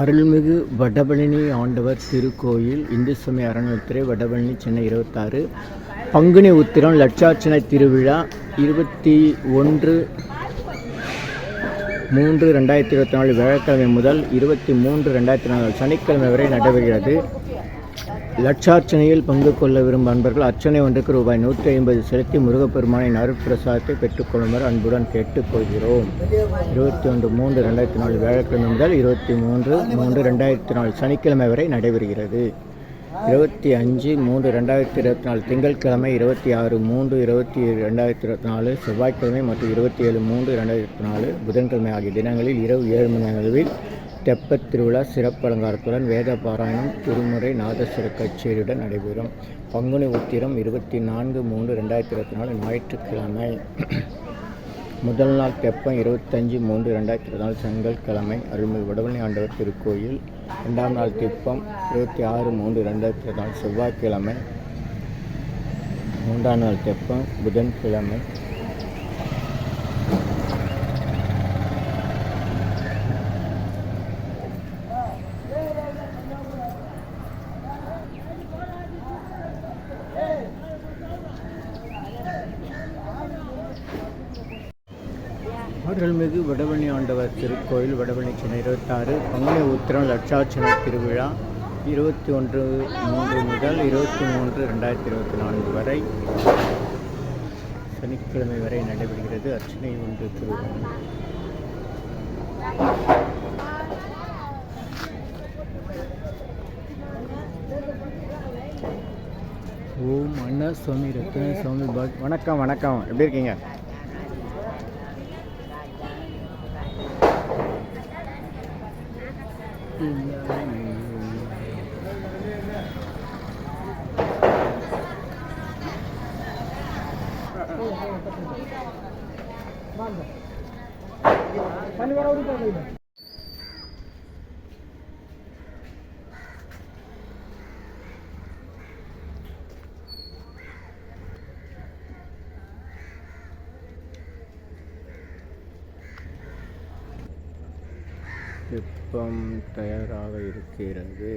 அருள்மிகு வடபழனி ஆண்டவர் திருக்கோயில் இந்து சமய அறநிலையத்துறை வடபழனி சென்னை இருபத்தாறு. பங்குனி உத்திரம் லட்சார்ச்சனை திருவிழா இருபத்தி ஒன்று மூன்று ரெண்டாயிரத்தி இருபத்தி நாலு வியாழக்கிழமை முதல் இருபத்தி மூன்று ரெண்டாயிரத்தி நாலு சனிக்கிழமை வரை நடைபெறுகிறது. லட்சார்ச்சனையில் பங்கு கொள்ள விரும்பும் அன்பர்கள் அர்ச்சனை ஒன்றுக்கு ரூபாய் நூற்றி ஐம்பது செலுத்தி முருகப்பெருமானின் அருட்பிரசாதத்தை பெற்றுக்கொள்ளுமாறு அன்புடன் கேட்டுக்கொள்கிறோம் இருபத்தி ஒன்று மூன்று ரெண்டாயிரத்தி நாலு வியாழக்கிழமை முதல் இருபத்தி மூன்று மூன்று ரெண்டாயிரத்தி நாலு சனிக்கிழமை வரை நடைபெறுகிறது. இருபத்தி அஞ்சு மூன்று ரெண்டாயிரத்தி இருபத்தி நாலு திங்கட்கிழமை இருபத்தி ஆறு மூன்று இருபத்தி ரெண்டாயிரத்தி இருபத்தி நாலு செவ்வாய்க்கிழமை மற்றும் இருபத்தி ஏழு மூன்று ரெண்டாயிரத்தி நாலு புதன்கிழமை ஆகிய தினங்களில் இரவு ஏழு மணி அளவில் தெப்பத் திருவிழா சிறப்பு வேத பாராயணம் திருமுறை நாதஸ்வர கச்சேரியுடன் நடைபெறும். பங்குனி உத்திரம் இருபத்தி நான்கு மூன்று ரெண்டாயிரத்தி இருபத்தி நாலு ஞாயிற்றுக்கிழமை. முதல் நாள் தெப்பம் இருபத்தஞ்சு மூன்று ரெண்டாயிரத்தி இருபத்தி நாலு செங்கல்கிழமை அருள்மிகு வடவள்ளி ஆண்டவர் திருக்கோயில். ரெண்டாம் நாள் தெப்பம் இருபத்தி ஆறு மூன்று ரெண்டாயிரத்தி இருபத்தி நாலு செவ்வாய்க்கிழமை. மூன்றாம் நாள் தெப்பம் புதன்கிழமை. அருள்மிகு வடபழனி ஆண்டவர் திருக்கோயில் வடபழனி சென்னை இருபத்தாறு பங்குனி உத்திரம் லட்சார்ச்சனை திருவிழா இருபத்தி ஒன்று மூன்று முதல் இருபத்தி மூன்று ரெண்டாயிரத்தி இருபத்தி நான்கு வரை சனிக்கிழமை வரை நடைபெறுகிறது. அர்ச்சனை ஒன்று திருவிழா. ஓம் அண்ணா சுவாமி ரத்ன சுவாமி பாக் வணக்கம் வணக்கம். எப்படி இருக்கீங்க? शनिवार வெப்பம் தயாராக இருக்கிறது.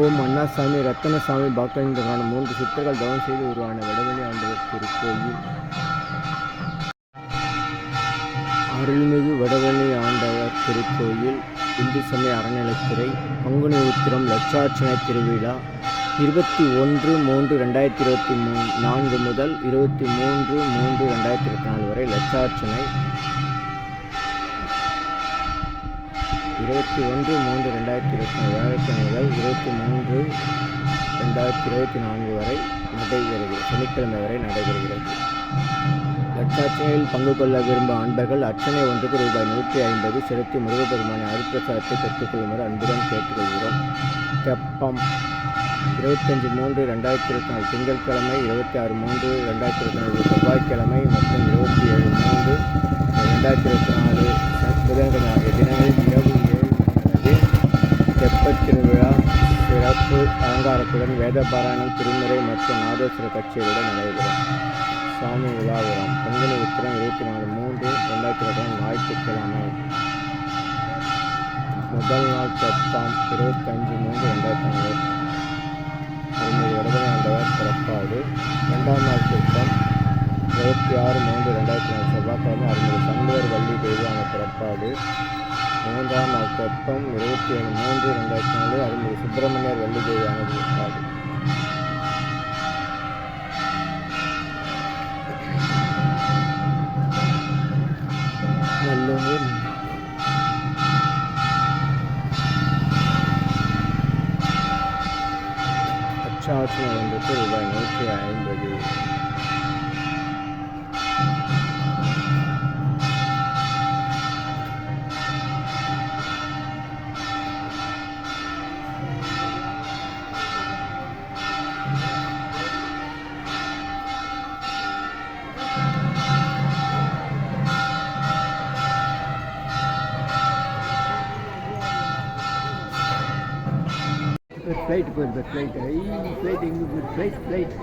ஓம் அண்ணாசாமி ரத்தனசாமி பாக்கலிங்கரான மூன்று சித்தர்கள் தவம் செய்து உருவான வடவழி ஆண்டவர் திருக்கோயில். அருள்மிகு வடவழி ஆண்டவர் திருக்கோயில் இந்து சமய அறநிலைத்துறை பங்குனி உத்திரம் லட்சார்ச்சனை திருவிழா இருபத்தி ஒன்று மூன்று ரெண்டாயிரத்தி இருபத்தி மூ நான்கு முதல் இருபத்தி மூன்று மூன்று ரெண்டாயிரத்தி இருபத்தி நாலு வரை லட்சார்ச்சனை இருபத்தி ஒன்று மூன்று ரெண்டாயிரத்தி இருபத்தி நாலு வியாழக்கிழமை முதல் இருபத்தி மூன்று ரெண்டாயிரத்தி இருபத்தி நான்கு வரை நடைபெறுகிறது. சனிக்கிழமை வரை நடைபெறுகிறது. லட்சாட்சணையில் பங்கு கொள்ள விரும்பும் அன்பர்கள் அர்ச்சனை ஒன்றுக்கு ரூபாய் நூற்றி ஐம்பது செலுத்தி முருகப்பெருமானை அருட்பிரசாதத்தை பெற்றுக்கொள்ளுமாறு அன்புடன் கேட்டுக்கொள்கிறோம். தெப்பம் இருபத்தஞ்சி மூன்று ரெண்டாயிரத்தி இருபத்தி நாலு திங்கட்கிழமை இருபத்தி ஆறு மூன்று ரெண்டாயிரத்தி இருபத்தி நாலு செவ்வாய்க்கிழமை மற்றும் இருபத்தி ஏழு மூன்று ரெண்டாயிரத்தி இருபத்தி நாலு புதன்கிழமை ஆகிய தினங்களில் தெப்பத் திருவிழா சிறப்பு அலங்காரத்துடன் வேதபாராயணம் திருமுறை மற்றும் நாதேஸ்வர கட்சிகளுடன் நடைபெறும். சாமி விழாபுரம் பங்குனி உத்திரம் இருபத்தி நாலு மூன்று ரெண்டாயிரத்தி இருபத்தி ஞாயிற்றுக்கிழமை. முதல் நாள் தெப்பம் இருபத்தஞ்சு மூன்று ரெண்டாயிரத்தி நாலு. அருள்மிகு வடபழனி ஆண்டவர் பிறப்பாடு. இரண்டாம் நாள் திருத்தம் இருபத்தி ஆறு மூன்று ரெண்டாயிரத்தி நாலு செவ்வாய்க்கிழமை அருள்மிகு சங்கர் வள்ளி தெய்வான பிறப்பாடு. மூன்றாம் நாள் தெப்பம் இருபத்தி ஏழு மூன்று ரெண்டாயிரத்தி நாலு அருள்மிகு சுப்பிரமணியர் வள்ளி தெய்வான பிறப்பாடு. நல்லூர் அச்சாட்சி வந்துட்டு ரூபாய் நூற்றி ஐம்பது. ஃப்ளைட் போயிருப்பேன் ஃப்ளைட் ஐ ஃப்ளைட் எங்கே போய் ஃப்ளைட் ஃப்ளைட்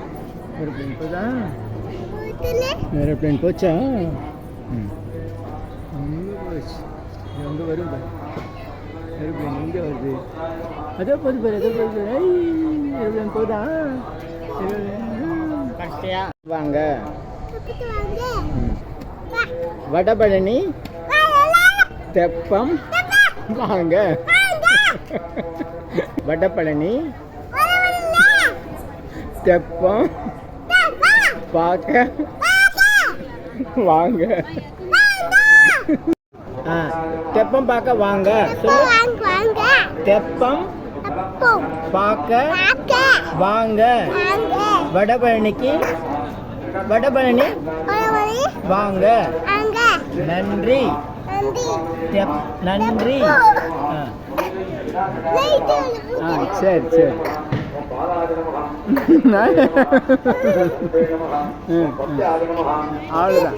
ஏரோப்ளைன் போதா ஏரோப்ளைன் போச்சா? ம். அங்கே போச்சு அங்கே வரும் பாரு. ஏரோப்ளைன் எங்கே வருது? அதோ போது பாரு அதோ போது பாரு. ஐ ஏரோப்ளைன் போதா கஷ்டையா வாங்க. வடபழனி தெப்பம்? வாங்க. வடபழனி தெப்பம் பார்க்க வாங்க. ஆ தெப்பம் பார்க்க வாங்க. தெப்பம் பார்க்க வாங்க. வடபழனிக்கு வடபழனி வாங்க. நன்றி. நன்றி. ஆ சரி சரி. அவ்வளோதான்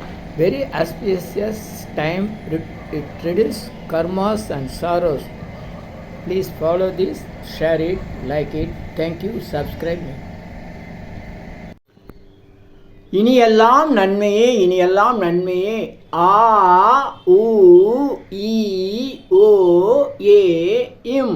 Very auspicious time. It reduces karmas and sorrows. Please follow this, share it, like it. Thank you. Subscribe me. இனியெல்லாம் நன்மையே இனியெல்லாம் நன்மையே ஆ உ ஈ ஓ ஏ இம்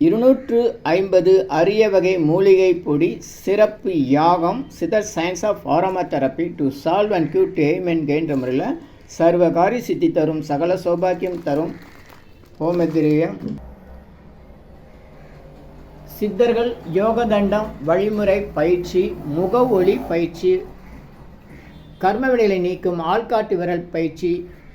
இருநூற்று ஐம்பது அரிய வகை மூலிகை பொடி சிறப்பு யாகம் Siddhar science of aroma therapy to solve and cure to aim and முறையில் சர்வகாரி சித்தி தரும் சகல சௌபாக்கியம் தரும் ஹோமதிரியம் சித்தர்கள் யோகதண்டம் வழிமுறை பயிற்சி முக ஒளி பயிற்சி கர்மவினைகளை நீக்கும் ஆள்காட்டு விரல் பயிற்சி